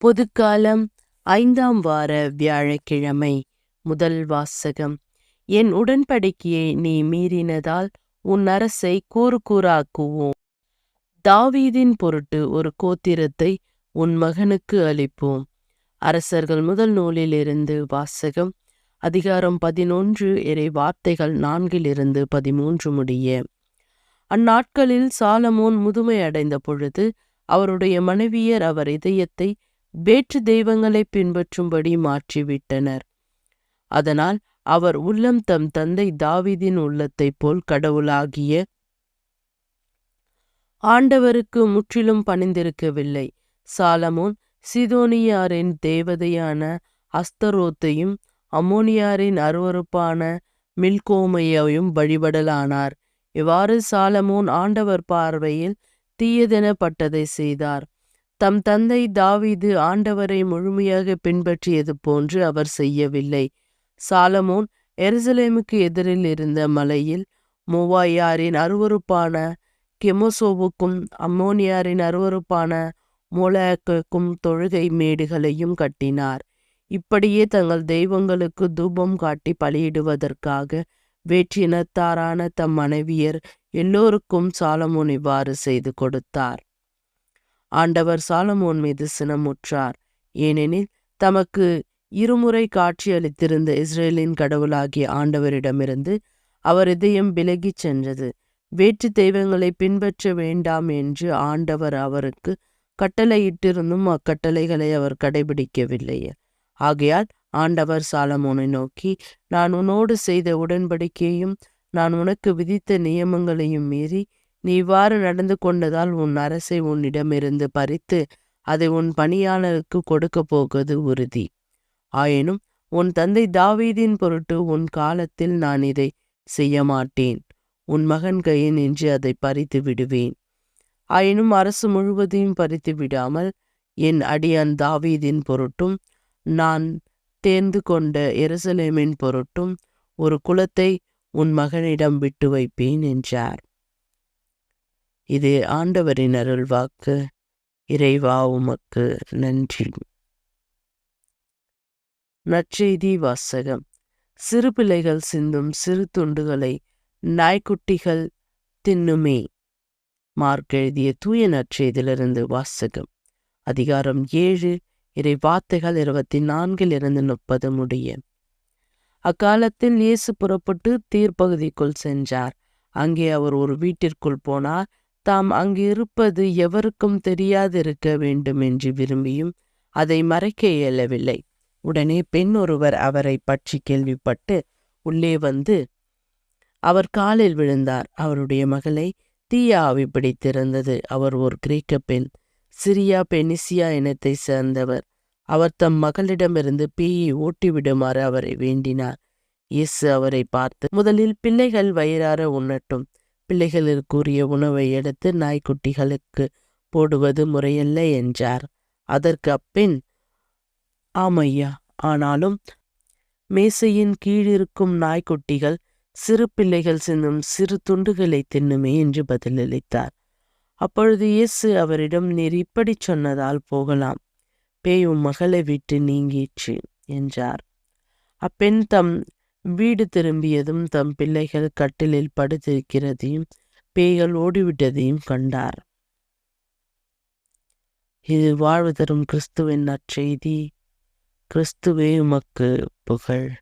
பொதுக்காலம் ஐந்தாம் வார வியாழக்கிழமை. முதல் வாசகம். என் உடன்படிக்கையை நீ மீறினதால் உன் அரசை கூறு கூறாக்குவோம். தாவீதின் பொருட்டு ஒரு கோத்திரத்தை உன் மகனுக்கு அளிப்போம். அரசர்கள் முதல் நூலிலிருந்து வாசகம். அதிகாரம் பதினொன்று இறை வார்த்தைகள் நான்கிலிருந்து பதிமூன்று முடிய. அந்நாட்களில் சாலமோன் முதுமை அடைந்த பொழுது அவருடைய மனைவியர் அவர் இதயத்தை வேற்று தெய்வங்களை பின்பற்றும்படி மாற்றிவிட்டனர். அதனால் அவர் உள்ளம் தம் தந்தை தாவிதின் உள்ளத்தைப் போல் கடவுளாகிய ஆண்டவருக்கு முற்றிலும் பணிந்திருக்கவில்லை. சாலமோன் சிதோனியாரின் தேவதையான அஸ்தரோத்தையும் அம்மோனியாரின் அருவருப்பான மில்கோமையையும் வழிபடலானார். இவ்வாறு சாலமோன் ஆண்டவர் பார்வையில் தீயதெனப்பட்டதை செய்தார். தம் தந்தை தாவீது ஆண்டவரை முழுமையாக பின்பற்றியது போன்று அவர் செய்யவில்லை. சாலமோன் எருசலேமுக்கு எதிரில் இருந்த மலையில் மூவாயாரின் அருவருப்பான கெமோசோவுக்கும் அம்மோனியாரின் அருவருப்பான மோலாக்குக்கும் தொழுகை மேடுகளையும் கட்டினார். இப்படியே தங்கள் தெய்வங்களுக்கு தூபம் காட்டி பலியிடுவதற்காக வேற்றினத்தாரான தம் மனைவியர் எல்லோருக்கும் சாலமோன் இவ்வாறு செய்து கொடுத்தார். ஆண்டவர் சாலமோன் மீது சினமுற்றார். ஏனெனில் தமக்கு இருமுறை காட்சியளித்திருந்த இஸ்ரேலின் கடவுளாகிய ஆண்டவரிடமிருந்து அவர் இதயம் விலகிச் சென்றது. வேற்று தெய்வங்களை பின்பற்ற வேண்டாம் என்று ஆண்டவர் அவருக்கு கட்டளையிட்டிருந்தும் அக்கட்டளைகளை அவர் கடைபிடிக்கவில்லையே. ஆகையால் ஆண்டவர் சாலமோனை நோக்கி நான் உன்னோடு செய்த உடன்படிக்கையும் நான் உனக்கு விதித்த நியமங்களையும் மீறி நீ இவ்வாறு நடந்து கொண்டதால் உன் அரசை உன்னிடமிருந்து பறித்து அதை உன் பணியாளருக்கு கொடுக்கப் போவது உறுதி. ஆயினும் உன் தந்தை தாவீதின் பொருட்டு உன் காலத்தில் நான் இதை செய்ய மாட்டேன் உன் மகன் கையில் நின்று அதை பறித்து விடுவேன். ஆயினும் அரசு முழுவதையும் பறித்து விடாமல் என் அடியான் தாவீதின் பொருட்டும் நான் தேர்ந்து கொண்ட எருசலேமின் பொருட்டும் ஒரு குலத்தை உன் மகனிடம் விட்டு வைப்பேன் என்றார். இது ஆண்டவரின் அருள்வாக்கு. இறைவா உமக்கு நன்றி. நற்செய்தி வாசகம். சிறு பிள்ளைகள் சிந்தும் சிறு துண்டுகளை நாய்க்குட்டிகள் தின்னுமே. மார்க் எழுதிய தூய நற்செய்தியிலிருந்து வாசகம். அதிகாரம் ஏழு இறை வார்த்தைகள் இருபத்தி நான்கிலிருந்து முப்பது முடிய. அக்காலத்தில் இயேசு புறப்பட்டு தீர்ப்பகுதிக்குள் சென்றார். அங்கே அவர் ஒரு வீட்டிற்குள் போனார். தாம் அங்கு இருப்பது எவருக்கும் தெரியாதிருக்க வேண்டும் என்று விரும்பியும் அதை மறைக்க இயலவில்லை. உடனே பெண் ஒருவர் அவரை பற்றி கேள்விப்பட்டு உள்ளே வந்து அவர் காலில் விழுந்தார். அவருடைய மகளை தீய ஆவி பிடித்திருந்தது. அவர் ஒரு கிரேக்க பெண். சிரியா பெனிசியா இனத்தை சேர்ந்தவர். அவர் தம் மகளிடமிருந்து பேயை ஓட்டிவிடுமாறு அவரை வேண்டினார். இயேசு அவரை பார்த்து முதலில் பிள்ளைகள் வயிறார உண்ணட்டும். பிள்ளைகளுக்குரிய உணவை எடுத்து நாய்க்குட்டிகளுக்கு போடுவது முறையல்ல என்றார். அதற்கு அப்பின் ஆமையா ஆனாலும் மேசையின் கீழிருக்கும் நாய்க்குட்டிகள் சிறு பிள்ளைகள் சின்னும் சிறு துண்டுகளை தின்னுமே என்று பதிலளித்தார். அப்பொழுது இயேசு அவரிடம் நீர் இப்படி சொன்னதால் போகலாம். பேய் உன் மகளை விட்டு நீங்கிற்று என்றார். அப்பெண் தம் வீடு திரும்பியதும் தம் பிள்ளைகள் கட்டிலில் படுத்திருக்கிறதையும் பேய்கள் ஓடிவிட்டதையும் கண்டார். இது வாழ்வு தரும் கிறிஸ்துவின் நற்செய்தி. கிறிஸ்துவே உமக்கு புகழ்.